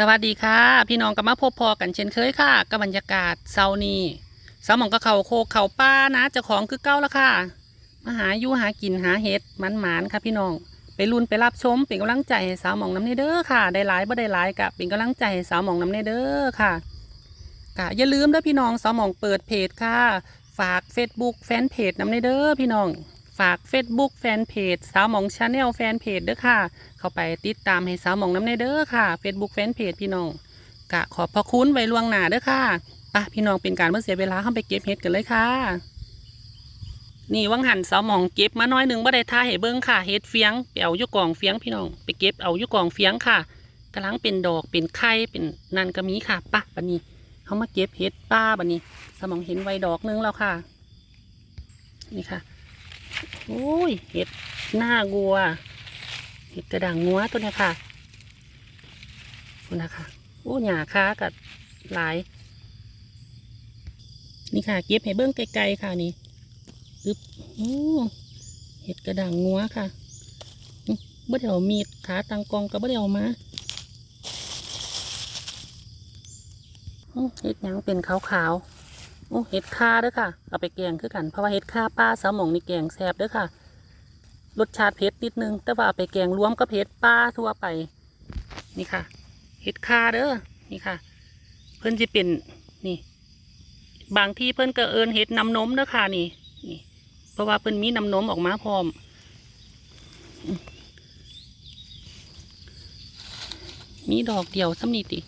สวัสดีค่ะ พี่น้องก็มาพบพอกันเช่นเคยค่ะกับบรรยากาศเช้านีสาวหมองก็เขาโคกเขาป้านะเจ้าของคือเก้าแล้วค่ะมาหาอยู่หากินหาเห็ดมันหมานค่ะพี่น้อง ไปรุนไปรับชมเป็นกำลังใจให้สาวหมองน้ำเนเด้อค่ะ ได้หลายบ่ได้หลายกะเป็นกำลังใจให้สาวหมองน้ำเนเด้อค่ะกะอย่าลืมเด้อพี่น้องสาวหมองเปิดเพจค่ะ ฝาก Facebook แฟนเพจน้ำเนเด้อพี่น้อง ฝาก Facebook แฟนเพจสาวหมองชาแนลแฟนเพจเด้อค่ะ เข้าไปติดตามให้สาวหมองน้ำเนเด้อค่ะ Facebook แฟนเพจพี่น้องกะขอบพระคุณไว้ล่วงหน้าเด้อค่ะปะพี่น้องเป็นการเมื่อเสียเวลาเข้าไปเก็บเห็ดกันเลยค่ะ นี่วังหันสาวหมองเก็บมาน้อยหนึ่งบ่ได้ท่าให้เบิ้งค่ะเห็ดเฟียงไปเอายุกองเฟียงพี่น้องไปเก็บเอายุกองเฟียงค่ะกำลังเป็นดอกเป็นไข่เป็นนันก็มีค่ะปะบันนี้เขามาเก็บเห็ดป้าบันนี้สาวหมองเห็นไว้ดอกหนึงแล้วค่ะ นี่ค่ะ โอ้ยเห็ดหน้างัว เห็ดกระด่างงัวตัวนี้ค่ะคุณนะคะโอ้หยาค้ากับหลาย นี่ค่ะ เก็บให้เบิ้องไกลๆค่ะนี่อึบโอ้เห็ดกระด่างงัวค่ะอื้อบ่ได้เอามีดขาตังกองก็บ่ได้เอามาเห็ดยังเป็นขาวๆ โอ้เห็ดข่าเด้อค่ะ เอาไปแกงคือกัน เพราะว่าเห็ดข่าป้าสาวหมองนี่แกงแซ่บเด้อค่ะ รสชาติเผ็ดนิดนึง แต่ว่าเอาไปแกงรวมกับเผ็ดป้าทั่วไป นี่ค่ะ เห็ดคาเด้อ นี่ค่ะ เพิ่อนจะเป็นนี่ บางที่เพิ่อนก็เอินเห็ดน้ำนมเด้อค่ะนี่นี่ เพราะว่าเพิ่อนมีน้ำนมออกมาพร้อมมมีดอกเดียวซ้ำนี่ติ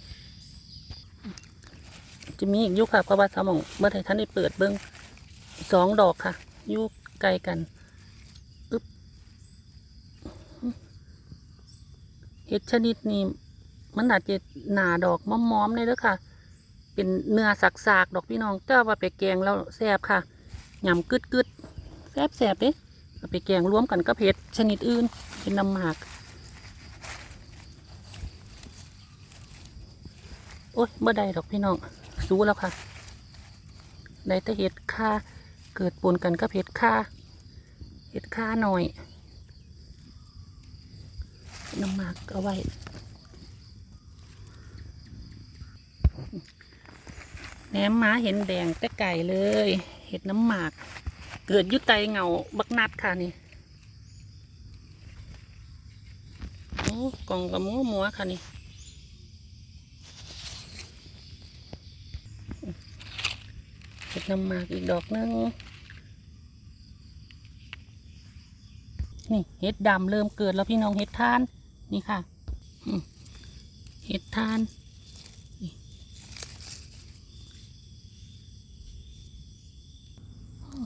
จะมีอีกยุค่ะเพราะว่าสมองเมื่อไทท่านได้เปิดเบิ้งสองดอกค่ะยุไกลกันเห็ดชนิดนี้มันอาจจะหนาดอกม้อมๆเลยเด้อค่ะ เป็นเนื้อสักๆ ดอกพี่น้องแต่ว่าไปแกงแล้วแซ่บค่ะยำกึดๆแซ่บแซ่บเด้เอาไปแกงรวมกันกับเห็ดชนิดอื่น เป็นน้ำหมาก โอ๊ยเมื่อใดดอกพี่น้อง สู้แล้วค่ะได้แต่เห็ดค่าเกิดปนกันกับเห็ดค่าเห็ดค่าหน่อยน้ำหมากเอาไว้แหนมม้าเห็นแดงแต่ไก่เลย เห็ดน้ำหมาก เกิดยุไตเงาบักนัดค่ะนี่โอ้กล่องกับมัวมัวค่ะนี่เห็ด น้ำหมากอีกดอกหนึงนี่เห็ดดำเริ่มเกิดแล้วพี่น้องเห็ดทาน นี่ค่ะเห็ดทาน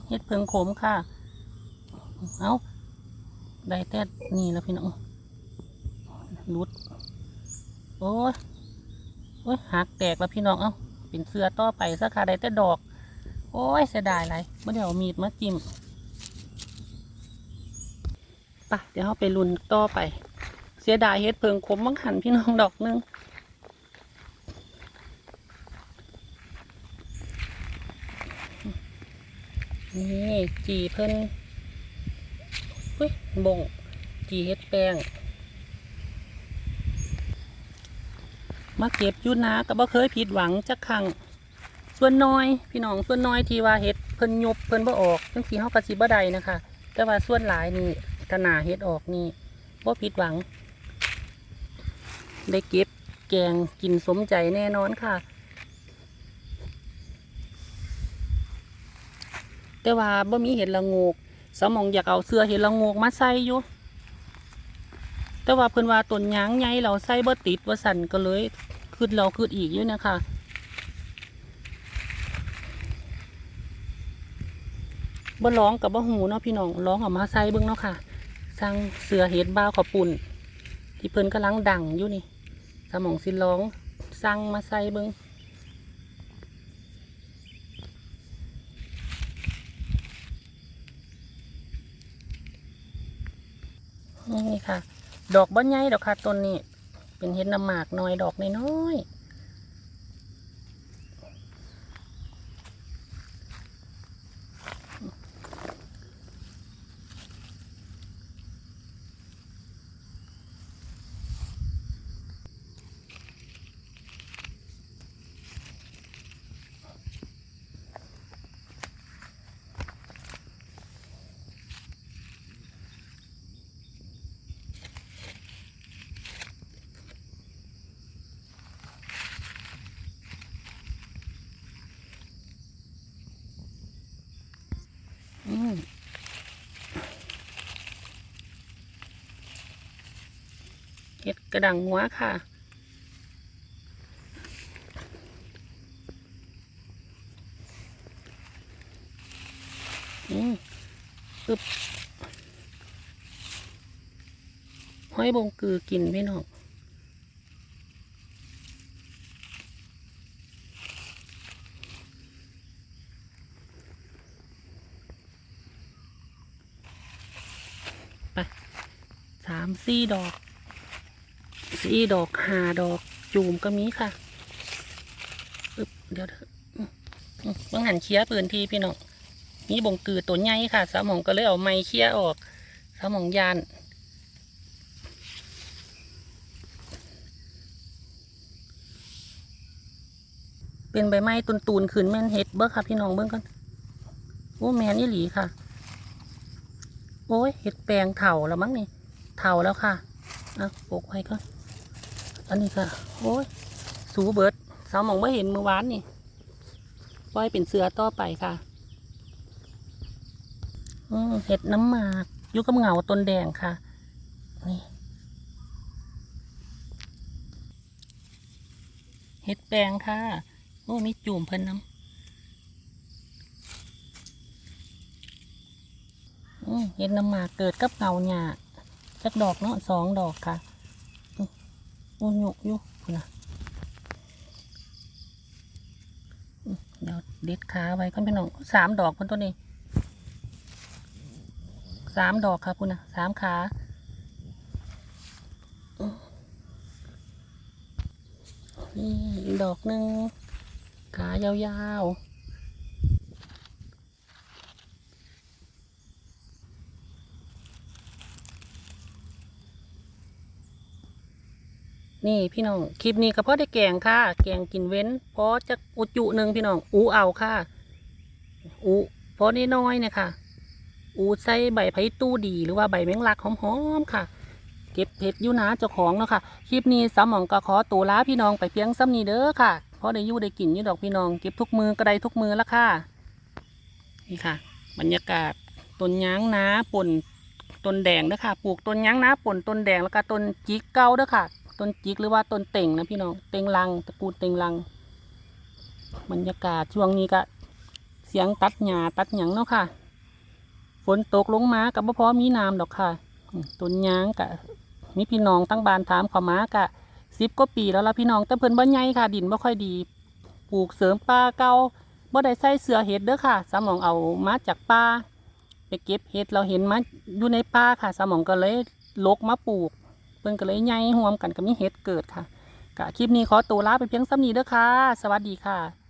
เห็ดเพิงขมค่ะ เอาได้แต่นี่แล้วพี่น้องรุด โอ้ยโอ้ยหักแตกแล้วพี่น้อง เอ้าเป็นเสือต่อไปสักค่ะได้แต่ดอก โอ้ยเสียดายไรเมื่อเดี๋ยวมีดมาจิ้มปะเดี๋ยวเราไปลุนต่อไป เสียดายเฮ็ดเพิงคมบังหันพี่น้องดอกหนึงนี่จีเพิ่นเฮ้ยบงจีเฮ็ดแป้งมาเก็บยุนาก็บ่เคยผิดหวังจักครั้ง ส่วนน้อยพี่น้องส่วนน้อยที่ว่าเฮ็ดเพิ่นยบเพิ่นบ่ออกจังซี่เฮาก็สิบ่ได้นะคะ แต่ว่าส่วนหลายนี่ถ้าหนาเฮ็ดออกนี่บ่ผิดหวัง ได้เก็บแกงกินสมใจแน่นอนค่ะ แต่ว่าบ่มีเห็ดละงกสมองอยากเอาเสื้อเห็ดละงกมาใส่อยู่แต่ว่าเพิ่นว่าต้นยางใหญ่เราใส่บ่ติดว่าสั่นก็เลยคืดเราคืดอีกอยู่นะคะ บ่ร้องกับบ่หูเนาะพี่น้องร้องออกมาใส่เบิ่งเนาะค่ะสั่งเสือเห็ดบ้าวขาวปุ่น ที่เพิ่นกำลังดังอยู่นี่ สมองสิร้องสั่งมาใส่เบิ่งนี่ค่ะ ดอกบ่ใหญ่ดอกค่ะต้นนี้ เป็นเห็ดน้ำหมากน้อยดอกน้อยๆ เห็ดกระดังหัวค่ะอืมอึบห้อยบงกือกินไม่นอก ไปสามสี่ดอกสี่ดอกห้าดอกจูมก็มีค่ะปึ๊บเดี๋ยวเถอะอืมอืมต้องหันเคลียปืนทีพี่น้องมีบงกือตัวใหญ่ค่ะสมองก็เลยเอาไม้เคลียออกสมองยานเป็นใบไม้ตุนตูนๆขึ้นแม่นเห็ดเบิ้งค่ะพี่น้องเบิ้งกันโอ้แมนอี่หลีค่ะ โอ้ยเห็ดแปลงเถาแล้วมั้งนี่เถาแล้วค่ะอะปกไว้ก่อนอันนี้ค่ะ โอ้ย สูเบิร์ดสาวมองไม่เห็นเมื่อวานนี่ปล่อยเป็นเสือต่อไปค่ะอืเห็ดน้ำหมากยู่กับเหงาต้นแดงค่ะ นี่เห็ดแปลงค่ะ โอ้มีจุ่มเพิ่นน้ำอืม เห็ดน้ำหมากเกิดกับเงาหญ้าจักดอกเนาะสองดอกค่ะอืมอุ้ยยุกยุพุ่นะเดี๋ยวเด็ดขาไว้ก่อนพี่น้องสามดอกเพิ่นตัวนี้สามดอกค่ะคุณนะสามขานี่ดอกหนึ่งขายาวๆ นี่พี่น้องคลิปนี้ก็พอได้แกงค่ะ แกงกินเว้นพอจะอุจุหนึ่งพี่น้องอูเอาค่ะอูพอน้อยเนี่ยค่ะอูใส่ใบไผ่ตู้ดีหรือว่าใบแมงลักหอมๆค่ะ เก็บเห็ดอยู่นะเจ้าของเนาะค่ะคลิปนี้สามองก็ขอตัวลาพี่น้องไปเพียงซ้ำนี้เด้อค่ะเพราะได้ยู่ได้กินยู่ดอกพี่น้องเก็บทุกมือก็ได้ทุกมือละค่ะนี่ค่ะ บรรยากาศต้นยางนาป่นต้นแดงเด้อค่ะ ปลูกต้นยางนาป่นต้นแดงแล้วก็ต้นจิกเก้าเด้อค่ะ ต้นจิกหรือว่าต้นเต่งนะพี่น้องเต่งลังตระกูลเต่งลัง บรรยากาศช่วงนี้ก็เสียงตัดหญ้าตัดหยังเนาะค่ะ ฝนตกลงมากับบ่พอมีน้ำดอกค่ะต้นยางกะมีพี่น้องตั้งบานถามขอมากะสิบกว่าปีแล้วละพี่น้องแต่เพิ่นบ่ใหญ่ค่ะ ดินบ่ค่อยดีปลูกเสริมป่าเก่าบ่ได้ใส่เสือเห็ดเด้อค่ะ สมองเอามาจากป่าไปเก็บเห็ดเราเห็นมาอยู่ในป่าค่ะ สมองก็เลยลกมาปลูก เพิ่นก็เลยใหญ่วมกันก็มีเห็ดเกิดค่ะกะคลิปนี้ขอตัวลาไปเพียงซ้ำนี้เด้อค่ะ สวัสดีค่ะ